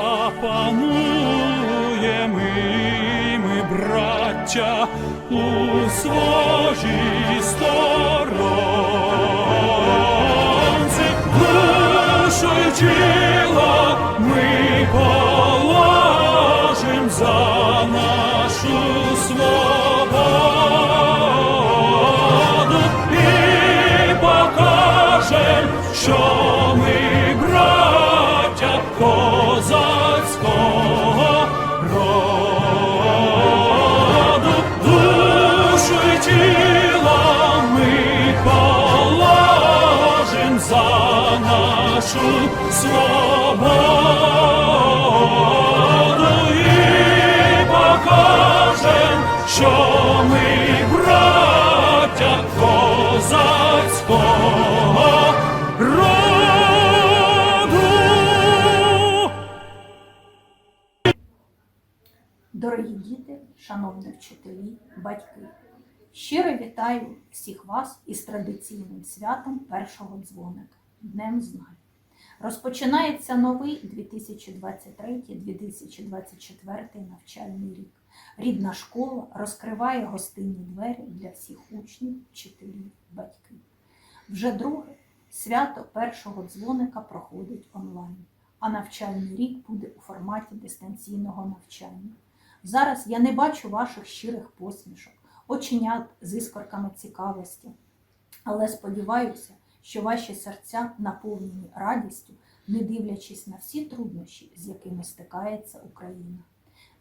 запануємо ми, браття, у своїй сторонці, душу нашу свободу і покажем, що ми браття козацького роду. Дорогі діти, шановні вчителі, батьки, щиро вітаю всіх вас із традиційним святом першого дзвоника Днем Знань. Розпочинається новий 2023-2024 навчальний рік. Рідна школа розкриває гостинні двері для всіх учнів, вчителів, батьків. Вже друге свято першого дзвоника проходить онлайн, а навчальний рік буде у форматі дистанційного навчання. Зараз я не бачу ваших щирих посмішок, оченят з іскорками цікавості, але сподіваюся, що ваші серця наповнені радістю, не дивлячись на всі труднощі, з якими стикається Україна.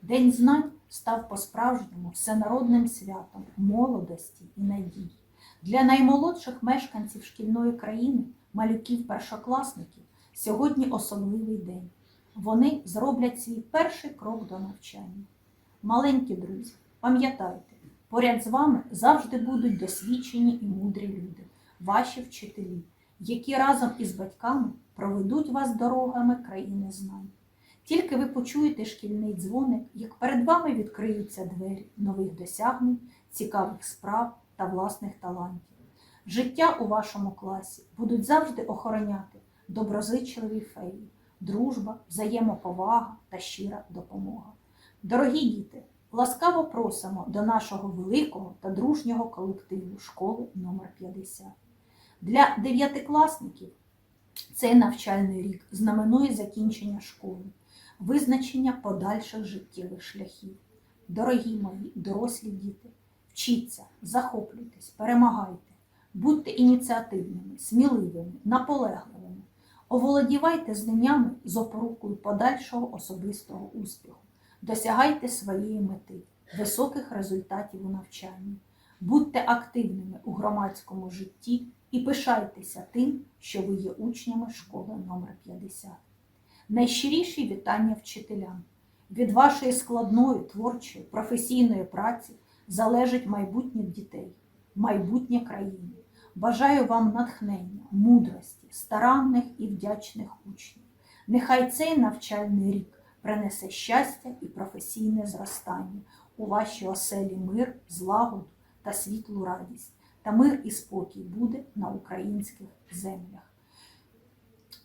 День знань став по-справжньому всенародним святом молодості і надії. Для наймолодших мешканців шкільної країни, малюків-першокласників, сьогодні особливий день. Вони зроблять свій перший крок до навчання. Маленькі друзі, пам'ятайте, поряд з вами завжди будуть досвідчені і мудрі люди, ваші вчителі, які разом із батьками проведуть вас дорогами країни знань. Тільки ви почуєте шкільний дзвоник, як перед вами відкриються двері нових досягнень, цікавих справ та власних талантів. Життя у вашому класі будуть завжди охороняти доброзичливі феї, дружба, взаємоповага та щира допомога. Дорогі діти, ласкаво просимо до нашого великого та дружнього колективу школи номер 50. Для дев'ятикласників цей навчальний рік знаменує закінчення школи, визначення подальших життєвих шляхів. Дорогі мої дорослі діти, вчіться, захоплюйтесь, перемагайте, будьте ініціативними, сміливими, наполегливими, оволодівайте знаннями з опорукою подальшого особистого успіху. Досягайте своєї мети, високих результатів у навчанні, будьте активними у громадському житті і пишайтеся тим, що ви є учнями школи номер 50. Найщиріші вітання вчителям. Від вашої складної, творчої, професійної праці залежить майбутнє дітей, майбутнє країни. Бажаю вам натхнення, мудрості, старанних і вдячних учнів. Нехай цей навчальний рік принесе щастя і професійне зростання у вашій оселі мир, злагоду та світлу радість. Та мир і спокій буде на українських землях.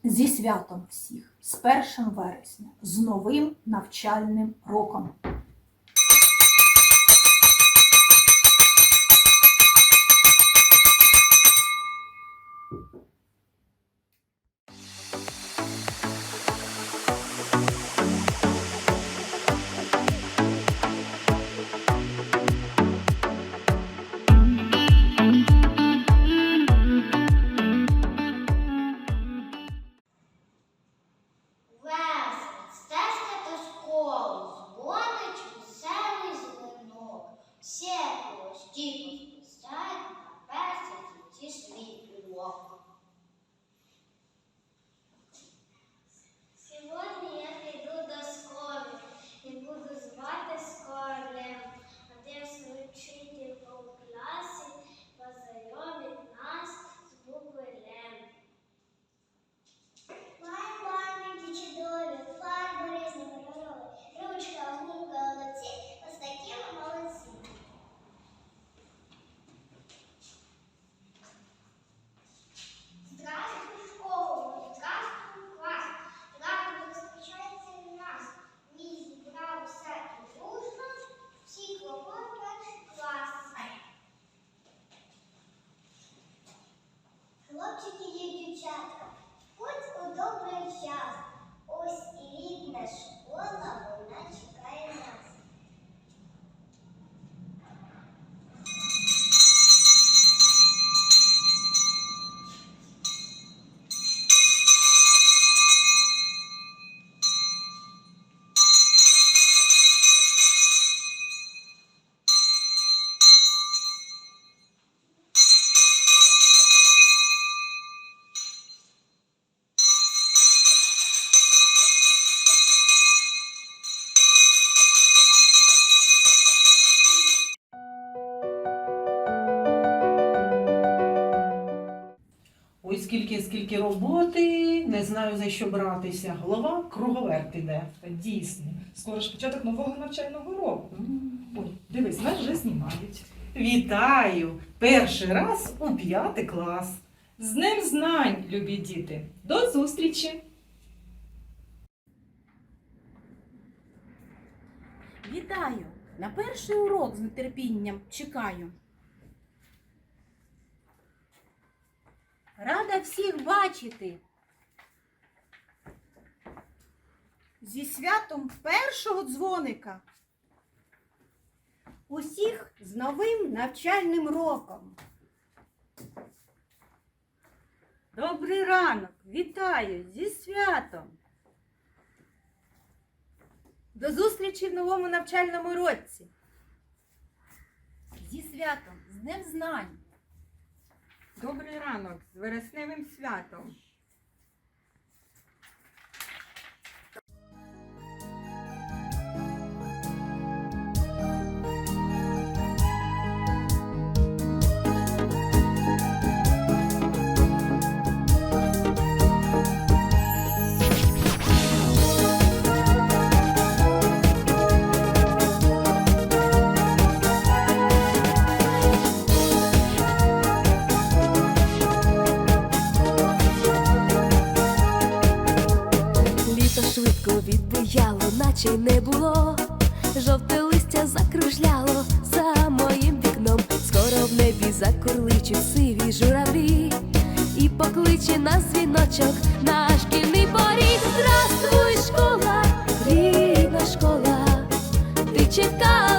Зі святом всіх, з 1 вересня, з новим навчальним роком. Ой, скільки, скільки роботи, не знаю за що братися. Голова круговерт іде. Дійсно, скоро ж початок нового навчального року. Ой, дивись, нас вже знімають. Вітаю! Перший раз у п'ятий клас. З Днем знань, любі діти! До зустрічі! Вітаю! На перший урок з нетерпінням чекаю. Рада всіх бачити. Зі святом першого дзвоника. Усіх з новим навчальним роком. Добрий ранок! Вітаю зі святом! До зустрічі в новому навчальному році. Зі святом, з Днем знань. Добрий ранок з вересневим святом. личі сиві журавлі, і покличе нас віночок на шкільний поріг. Здравствуй, школа, рідна школа, ти чекала.